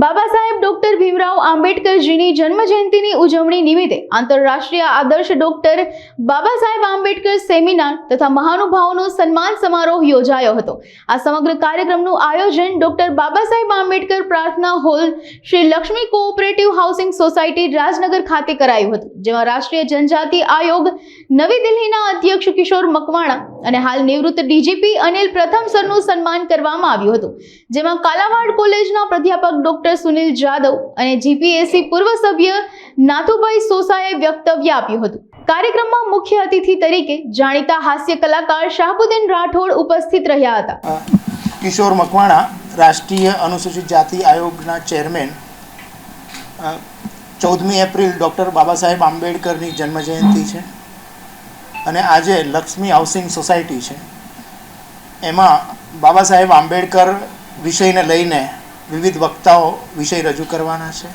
Baba Saheb doctor Bhimrao આંબેડકરજીની જન્મજયંતિની ઉજવણી નિમિત્તે આંતરરાષ્ટ્રીય આદર્શ ડોક્ટર બાબા સાહેબ આંબેડકર સેમિનાર તથા મહાનુભાવોનો સન્માન સમારોહ યોજાયો હતો. આ સમગ્ર કાર્યક્રમનું આયોજન ડોક્ટર બાબા સાહેબ આંબેડકર પ્રાર્થના hall Shri Lakshmi cooperative housing society Rajnagar ખાતે કરાયું હતું, જેમાં રાષ્ટ્રીય જનજાતિ આયોગ, નવી દિલ્હીના અધ્યક્ષ કિશોર મકવાણા અને હાલ નિવૃત્ત ડીજીપી અનિલ પ્રથમ સરનું સન્માન કરવામાં આવ્યું હતું, જેમાં કાલાવાડ કોલેજના પ્રાધ્યાપક ડોક્ટર સુનિલ જાદવ અને જીપીએસસી પૂર્વ સભ્ય નાથુભાઈ સોસાએ વક્તવ્ય આપ્યું હતું. કાર્યક્રમમાં મુખ્ય અતિથિ તરીકે જાણીતા હાસ્ય કલાકાર શાહબુદ્દીન રાઠોડ ઉપસ્થિત રહ્યા હતા. કિશોર મકવાણા, રાષ્ટ્રીય અનુસૂચિત જાતિ આયોગના ચેરમેન ચૌદમી એપ્રિલ ડૉક્ટર બાબા સાહેબ આંબેડકરની જન્મજયંતિ છે અને આજે લક્ષ્મી હાઉસિંગ સોસાયટી છે. એમાં બાબા સાહેબ આંબેડકર વિષયને લઈને વિવિધ વક્તાઓ વિષય રજૂ કરવાના છે.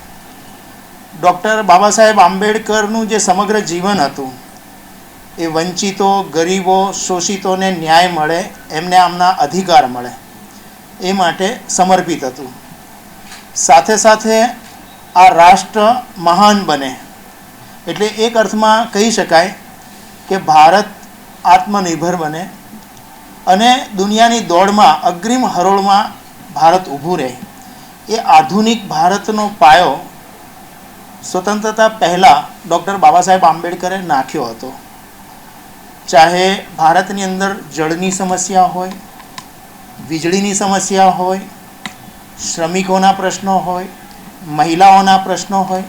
ડૉક્ટર બાબા સાહેબ આંબેડકરનું જે સમગ્ર જીવન હતું, એ વંચિતો, ગરીબો, શોષિતોને ન્યાય મળે, એમને આમના અધિકાર મળે, એ માટે સમર્પિત હતું. સાથે સાથે આ રાષ્ટ્ર મહાન બને, એટલે એક અર્થમાં કહી શકાય કે ભારત આત્મનિર્ભર બને અને દુનિયાની દોડમાં અગ્રિમ હરોળમાં ભારત ઊભું રહે. એ આધુનિક ભારતનો પાયો સ્વતંત્રતા પહેલાં ડૉક્ટર બાબા સાહેબ આંબેડકરે નાખ્યો હતો. ચાહે ભારતની અંદર જળની સમસ્યા હોય, વીજળીની સમસ્યા હોય, શ્રમિકોના પ્રશ્નો હોય, મહિલાઓના પ્રશ્નો હોય,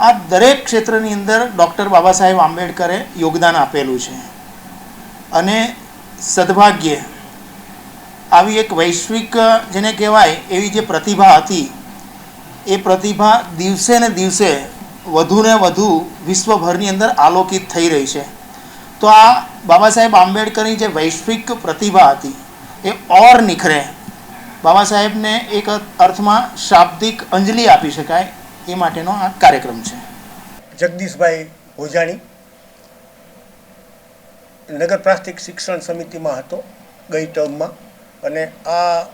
આ દરેક ક્ષેત્રની અંદર ડૉક્ટર બાબા સાહેબ આંબેડકરે યોગદાન આપેલું છે. અને સદભાગ્યે આવી એક વૈશ્વિક, જેને કહેવાય એવી જે પ્રતિભા હતી, એ પ્રતિભા દિવસે ને દિવસે વધુ ને વધુ વિશ્વભરની અંદર આલોકિત થઈ રહી છે. તો આ બાબા સાહેબ આંબેડકરની જે વૈશ્વિક પ્રતિભા હતી, એ ઓર નિખરે બાબા સાહેબને એક અર્થમાં શાબ્દિક અંજલિ આપી શકાય એ માટેનો આ કાર્યક્રમ છે. જગદીશભાઈ ભોજાણી નગર પ્રાસ્તિક શિક્ષણ સમિતિમાં હતો, ગઈ ટર્મમાં. અને આ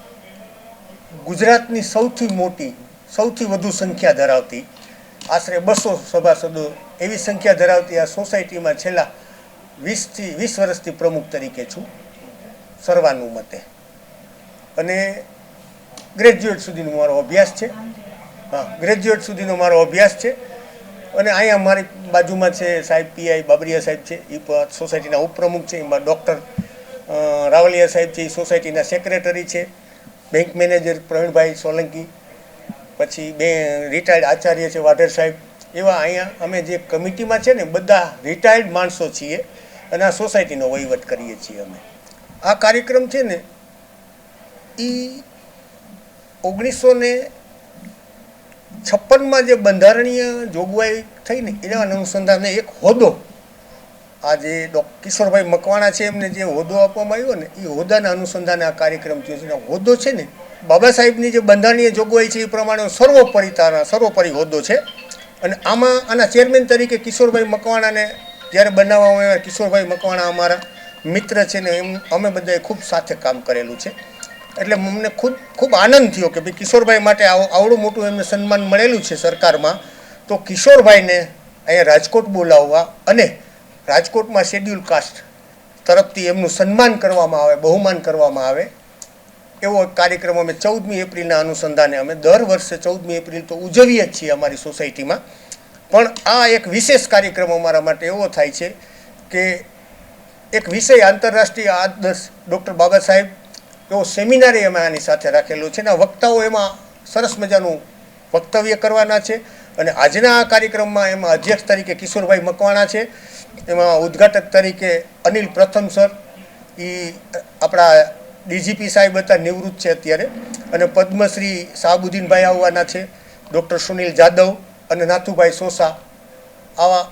ગુજરાતની સૌથી મોટી, સૌથી વધુ સંખ્યા ધરાવતી, આશરે બસો સભાસદો એવી સંખ્યા ધરાવતી આ સોસાયટીમાં છેલ્લા વીસથી, વીસ વર્ષથી પ્રમુખ તરીકે છું, સર્વાનુમતે. અને ગ્રેજ્યુએટ સુધીનો મારો અભ્યાસ છે. હા, ગ્રેજ્યુએટ સુધીનો મારો અભ્યાસ છે. અને અહીંયા મારી બાજુમાં છે સાહેબ પીઆઈ બાબરિયા સાહેબ છે, એ સોસાયટીના ઉપપ્રમુખ છે, એમાં ડૉક્ટર રાવલિયા સાહેબ છે એ સોસાયટીના સેક્રેટરી છે બેંક મેનેજર પ્રવીણભાઈ સોલંકી, પછી બે રિટાયર્ડ આચાર્ય છે વાઢેર સાહેબ. એવા અહીંયા અમે જે કમિટીમાં છે ને, બધા રિટાયર્ડ માણસો છીએ અને આ સોસાયટીનો વહીવટ કરીએ છીએ અમે. આ કાર્યક્રમ છે ને એ ઓગણીસો ને છપ્પનમાં જે બંધારણીય જોગવાઈ થઈ ને, એના અનુસંધાને એક હોદ્દો આ જે કિશોરભાઈ મકવાણા છે એમને જે હોદ્દો આપવામાં આવ્યો ને એ હોદ્દાના અનુસંધાને આ કાર્યક્રમ થયો છે. હોદ્દો છે ને, બાબા સાહેબની જે બંધારણીય જોગવાઈ છે એ પ્રમાણે સર્વોપરિતાના સર્વોપરી હોદ્દો છે. અને આમાં આના ચેરમેન તરીકે કિશોરભાઈ મકવાણાને જ્યારે બનાવવામાં આવ્યા. કિશોરભાઈ મકવાણા અમારા મિત્ર છે ને, એમ અમે બધાએ ખૂબ સાથે કામ કરેલું છે. એટલે અમને ખૂબ ખૂબ આનંદ થયો કે ભાઈ કિશોરભાઈ માટે આવો, આવડું મોટું એમને સન્માન મળેલું છે સરકારમાં. તો કિશોરભાઈને અહીંયા રાજકોટ બોલાવવા અને રાજકોટમાં શેડ્યુલ કાસ્ટ તરફથી એમનું સન્માન કરવામાં આવે, બહુમાન કરવામાં આવે. એવો એક કાર્યક્રમ અમે ચૌદમી એપ્રિલના અનુસંધાને અમે દર વર્ષે ચૌદમી એપ્રિલ તો ઉજવીએ જ છીએ અમારી સોસાયટીમાં. પણ આ એક વિશેષ કાર્યક્રમ અમારા માટે એવો થાય છે કે એક વિષય આંતરરાષ્ટ્રીય આદર્શ ડૉક્ટર બાબા સાહેબ એવો સેમિનારે અમે આની સાથે રાખેલો છે અને વક્તાઓ એમાં સરસ મજાનું વક્તવ્ય કરવાના છે. અને આજના આ કાર્યક્રમમાં એમાં અધ્યક્ષ તરીકે કિશોરભાઈ મકવાણા છે. એમાં ઉદ્ઘાટક તરીકે અનિલ પ્રથમ સર એ આપણા ડીજીપી સાહેબ હતા, નિવૃત્ત છે અત્યારે. અને પદ્મશ્રી શાહબુદ્દીનભાઈ આવવાના છે, ડૉક્ટર સુનિલ જાદવ અને નાથુભાઈ સોસા. આવા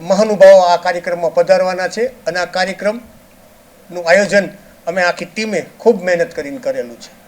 મહાનુભાવો આ કાર્યક્રમમાં પધારવાના છે અને આ કાર્યક્રમનું આયોજન અમે આખી ટીમે ખૂબ મહેનત કરીને કરેલું છે.